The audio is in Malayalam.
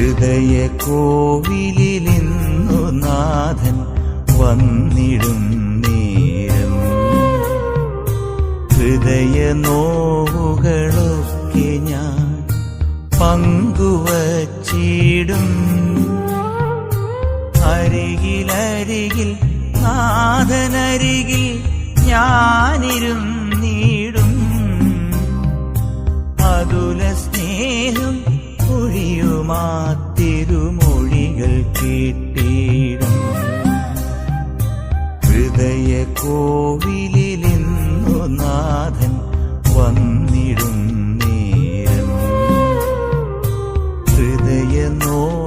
ഹൃദയ കോവിലിന്നു നാഥൻ വന്നിടും നേരം. ഹൃദയ നോവുകളൊക്കെ ഞാൻ പങ്കുവച്ചിടും. അരികിലരികിൽ നാഥനരികിൽ ഞാനിരും നീടും. അതുല സ്നേഹം തിരുമൊഴികൾ കേട്ടിടും. ഹൃദയ കോവിലിന്നു നാഥൻ വന്നിടും നേരം. ഹൃദയ നോ